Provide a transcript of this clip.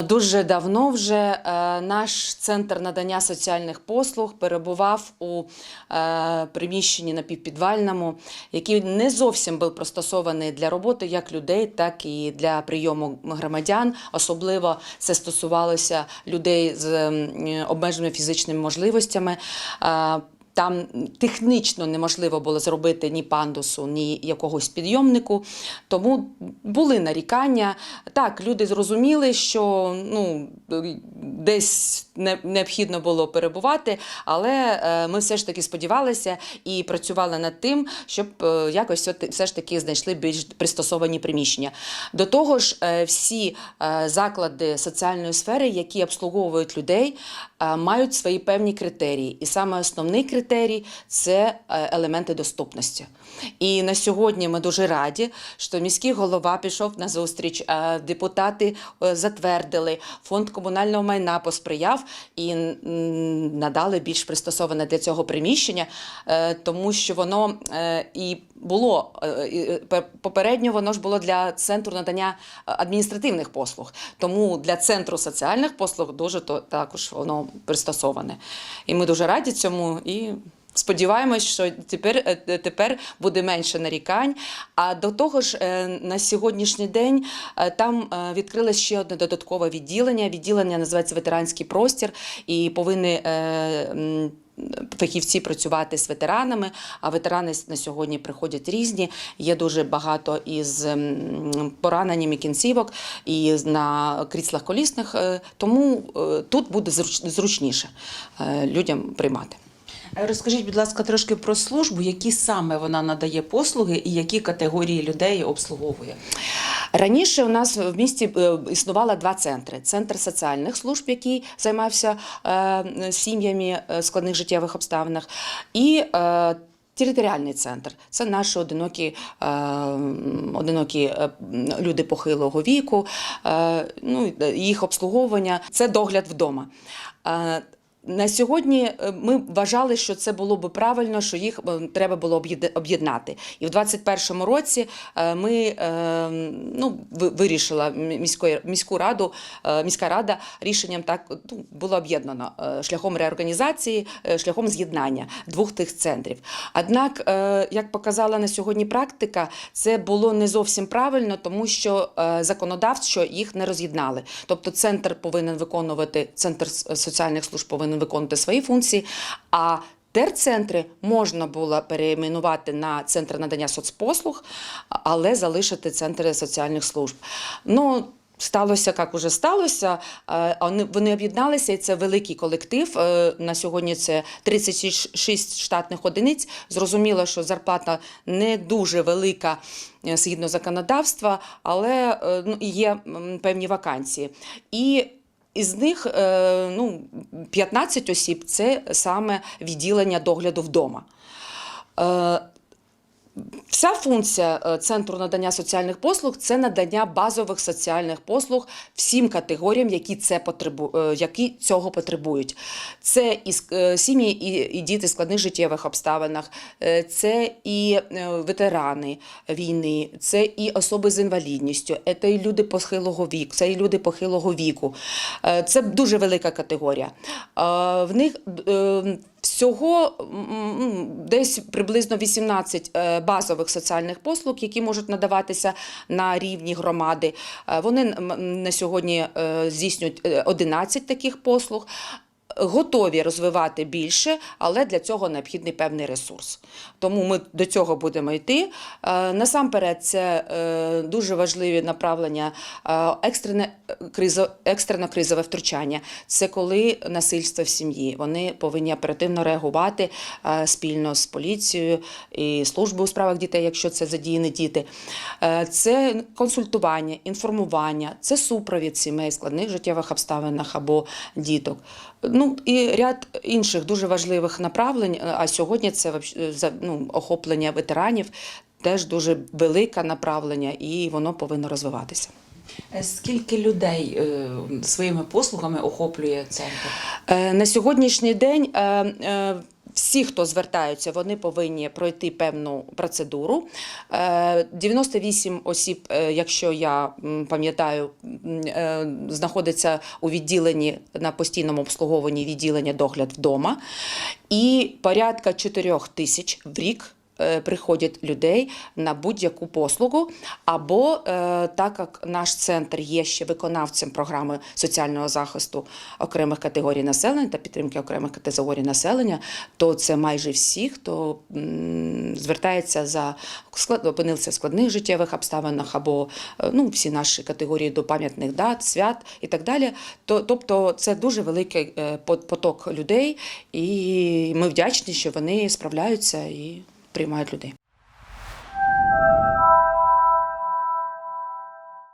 Дуже давно вже е, наш центр надання соціальних послуг перебував у е, приміщенні напівпідвальному, який не зовсім був пристосований для роботи як людей, так і для прийому громадян. Особливо це стосувалося людей з обмеженими фізичними можливостями. Там технічно неможливо було зробити ні пандусу, ні якогось підйомнику. Тому були нарікання. Так, люди зрозуміли, що ну, десь не- необхідно було перебувати, але е, ми все ж таки сподівалися і працювали над тим, щоб е, якось все- ж таки знайшли більш пристосовані приміщення. До того ж, е, всі заклади соціальної сфери, які обслуговують людей, мають свої певні критерії. І саме основний критерій це е, елементи доступності. І на сьогодні ми дуже раді, що міський голова пішов на зустріч, депутати е, затвердили, фонд комунального майна посприяв і надали більш пристосоване для цього приміщення, е, тому що воно і було попередньо, воно ж було для центру надання адміністративних послуг. Тому для центру соціальних послуг дуже то також воно пристосоване. І ми дуже раді цьому і. Сподіваємось, що тепер, е, тепер буде менше нарікань. А до того ж, е, на сьогоднішній день е, там е, відкрилось ще одне додаткове відділення. Відділення називається ветеранський простір, і повинні е, фахівці працювати з ветеранами. А ветерани на сьогодні приходять різні. Є дуже багато із пораненнями кінцівок і на кріслах колісних. е, Тому е, тут буде зруч- зручніше е, людям приймати. Е, Розкажіть, будь ласка, трошки про службу, які саме вона надає послуги і які категорії людей обслуговує. Раніше у нас в місті е, існувало два центри: центр соціальних служб, який займався е, сім'ями складних життєвих обставинах, і Територіальний центр це наші одинокі, одинокі люди похилого віку, ну, їх обслуговування це догляд вдома. На сьогодні е, ми вважали, що це було би правильно, що їх е, треба було об'єд- об'єднати. І в 2021 році е, ми ну, ви- вирішила міської, міську раду, міська рада рішенням так ну, було об'єднано шляхом реорганізації, шляхом з'єднання двох тих центрів. Однак, як показала на сьогодні практика, це було не зовсім правильно, тому що законодавчо їх не роз'єднали. Тобто центр повинен виконувати, центр соціальних служб повинен виконувати свої функції. а Терцентри можна було переіменувати на центр надання соцпослуг, але залишити центри соціальних служб. Ну, Сталося, як уже сталося. Е, Вони, об'єдналися, і це великий колектив. Е, На сьогодні це 36 штатних одиниць. Зрозуміло, що зарплата не дуже велика е, згідно законодавства, але ну, є певні вакансії. І із них е, ну, 15 осіб це саме відділення догляду вдома. Вся функція е, центру надання соціальних послуг це надання базових соціальних послуг всім категоріям, які це потребу... е, які цього потребують. Це і е, сім'ї, і, діти в складних життєвих обставинах, це і ветерани війни, це і особи з інвалідністю, це і люди похилого віку, це і люди похилого віку. Це дуже велика категорія. В них Всього десь приблизно 18 е, базових соціальних послуг, які можуть надаватися на рівні громади. Е, Вони на сьогодні е, здійснюють е, 11 таких послуг. Готові розвивати більше, але для цього необхідний певний ресурс. Тому ми до цього будемо йти. Е, Насамперед, це е, дуже важливі направлення е, екстрене кризо, екстрено кризове втручання. Це коли насильство в сім'ї. Вони повинні оперативно реагувати спільно з поліцією і службою у справах дітей, якщо це задіяні діти. Це консультування, інформування, це супровід сімей складних життєвих обставинах або діток. Ну і ряд інших дуже важливих направлень. А сьогодні це вообще, ну, охоплення ветеранів. Теж дуже велике направлення, і воно повинно розвиватися. Е, Скільки людей е, своїми послугами охоплює центр? Е, На сьогоднішній день е, е, всі, хто звертаються, вони повинні пройти певну процедуру. Е, 98 осіб, е, якщо я пам'ятаю, е, знаходиться у відділенні на постійному обслуговуванні відділення догляд вдома, і порядка 4 тисяч в рік. Е, Приходять людей на будь-яку послугу, або е, так як наш центр є ще виконавцем програми соціального захисту окремих категорій населення та підтримки окремих категорій населення, то це майже всі, хто звертається за опинився в складних життєвих обставинах, або е, ну, всі наші категорії до пам'ятних дат, свят і так далі. То, тобто це дуже великий поток людей, і ми вдячні, що вони справляються і приймають людей.